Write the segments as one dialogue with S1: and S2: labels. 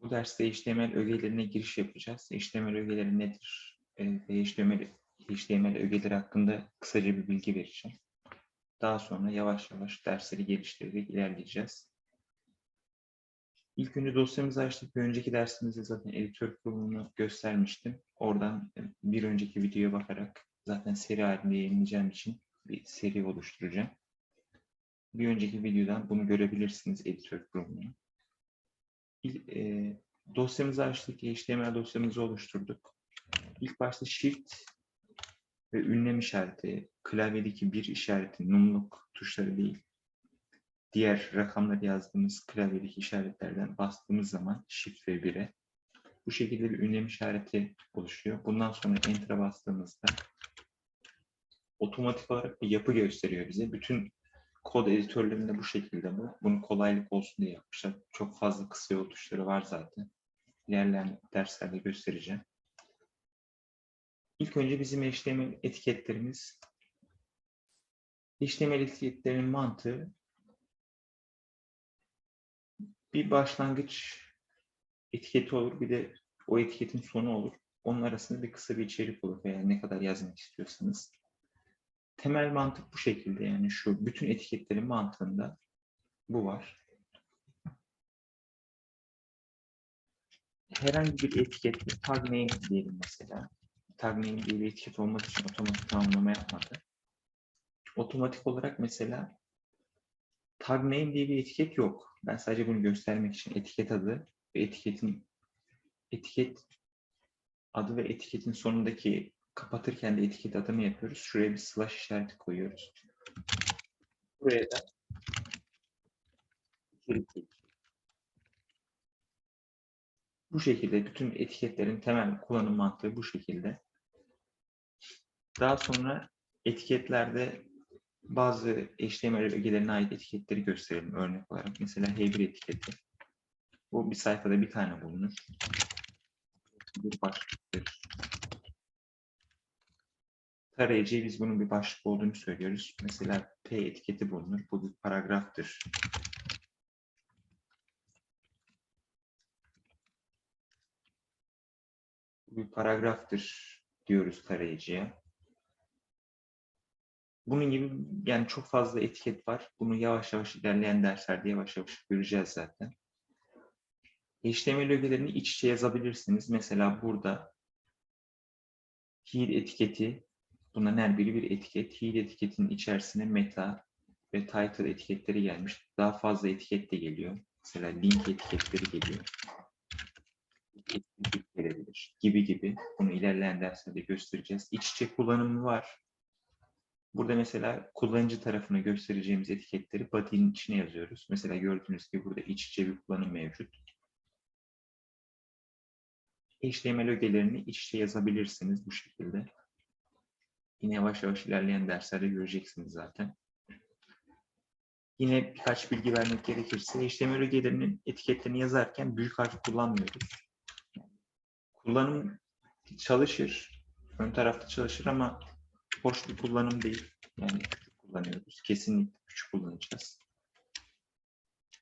S1: Bu derste HTML ögelerine giriş yapacağız. HTML ögeleri nedir? Ee, ve HTML, HTML ögeleri hakkında kısaca bir bilgi vereceğim. Daha sonra yavaş yavaş dersleri geliştirerek ilerleyeceğiz. İlk önce dosyamızı açtık. Bir önceki dersimizde zaten editör kurulumunu göstermiştim. Oradan e, bir önceki videoya bakarak zaten seri halinde yayınlayacağım için bir seri oluşturacağım. Bir önceki videodan bunu görebilirsiniz editör kurulumunu. Dosyamızı açtık, HTML dosyamızı oluşturduk. İlk başta Shift ve ünlem işareti, klavyedeki bir işareti, numluk tuşları değil, diğer rakamları yazdığımız klavyedeki işaretlerden bastığımız zaman Shift ve 1'e bu şekilde bir ünlem işareti oluşuyor. Bundan sonra Enter'a bastığımızda otomatik olarak bir yapı gösteriyor bize. Bütün kod editörlerinde bu şekilde bu. Bunu kolaylık olsun diye yapmışlar. Çok fazla kısa yol tuşları var zaten. İlerleyen derslerde göstereceğim. İlk önce bizim HTML etiketlerimiz. HTML etiketlerinin mantığı bir başlangıç etiketi olur, bir de o etiketin sonu olur. Onun arasında bir kısa bir içerik olur veya ne kadar yazmak istiyorsanız. Temel mantık bu şekilde yani şu bütün etiketlerin mantığında bu var. Herhangi bir etiketle tag name diyelim mesela. Tag name diye bir etiket olmak için otomatik tamamlama yapmadı. Otomatik olarak mesela tag name diye bir etiket yok. Ben sadece bunu göstermek için etiket adı ve etiketin etiket adı ve etiketin sonundaki kapatırken de etiket adını yapıyoruz. Şuraya bir slash işareti koyuyoruz. Buraya da. Bu şekilde bütün etiketlerin temel kullanım mantığı bu şekilde. Daha sonra etiketlerde bazı HTML ögelerine ait etiketleri gösterelim örnek olarak. Mesela H1 etiketi. Bu bir sayfada bir tane bulunur. Bir başlıktır. Tarayıcıya biz bunun bir başlık olduğunu söylüyoruz. Mesela P etiketi bulunur. Bu bir paragraftır. Bir paragraftır diyoruz tarayıcıya. Bunun gibi yani çok fazla etiket var. Bunu yavaş yavaş ilerleyen derslerde yavaş yavaş göreceğiz zaten. HTML ögelerini iç içe yazabilirsiniz. Mesela burada head etiketi, bunların her biri bir etiket. Head etiketinin içerisine meta ve title etiketleri gelmiş. Daha fazla etiket de geliyor. Mesela link etiketleri geliyor. Gelebilir gibi gibi. Bunu ilerleyen derslerde göstereceğiz. İç içe kullanımı var. Burada mesela kullanıcı tarafına göstereceğimiz etiketleri body'nin içine yazıyoruz. Mesela gördüğünüz gibi burada iç içe bir kullanım mevcut. HTML ögelerini iç içe yazabilirsiniz bu şekilde. Yine yavaş yavaş ilerleyen derslerde göreceksiniz zaten. Yine birkaç bilgi vermek gerekirse HTML ögelerinin etiketlerini yazarken büyük harf kullanmıyoruz. Kullanım çalışır. Ön tarafta çalışır ama hoş bir kullanım değil. Yani küçük kullanıyoruz. Kesinlikle küçük kullanacağız.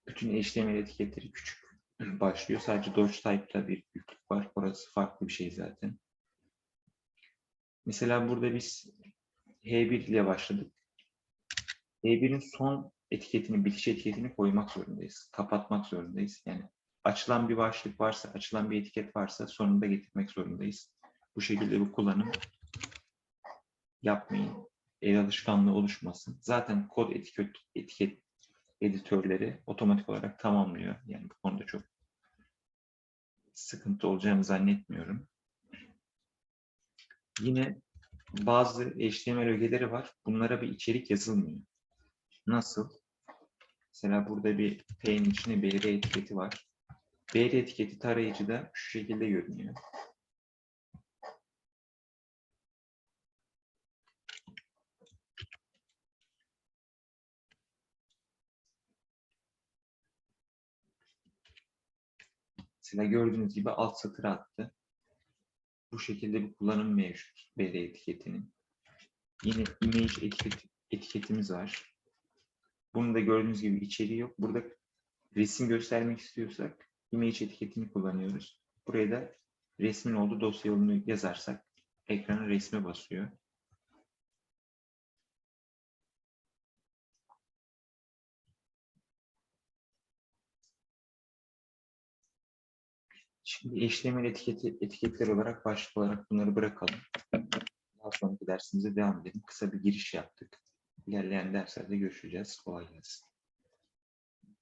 S1: Bütün HTML etiketleri küçük başlıyor. Sadece Dodge Type'da bir büyüklük var. Orası farklı bir şey zaten. Mesela burada biz H1 ile başladık. H1'in son etiketini, bitiş etiketini koymak zorundayız. Kapatmak zorundayız. Yani açılan bir başlık varsa, açılan bir etiket varsa sonunda getirmek zorundayız. Bu şekilde bu kullanım yapmayın. El alışkanlığı oluşmasın. Zaten kod etiket, etiket editörleri otomatik olarak tamamlıyor. Yani bu konuda çok sıkıntı olacağını zannetmiyorum. Yine bazı HTML ögeleri var. Bunlara bir içerik yazılmıyor. Nasıl? Mesela burada bir P'nin içine BR etiketi var. BR etiketi tarayıcıda şu şekilde görünüyor. Mesela gördüğünüz gibi alt satır attı. Bu şekilde bir kullanım mevcut BR etiketinin. Yine image etiket, etiketimiz var. Bunun da gördüğünüz gibi içeriği yok. Burada resim göstermek istiyorsak image etiketini kullanıyoruz. Buraya da resmin olduğu dosya yolunu yazarsak ekrana resme basıyor. Şimdi HTML etiketi, etiketler olarak başlık olarak bunları bırakalım. Daha sonraki dersimize devam edelim. Kısa bir giriş yaptık. İlerleyen derslerde görüşeceğiz. Kolay gelsin.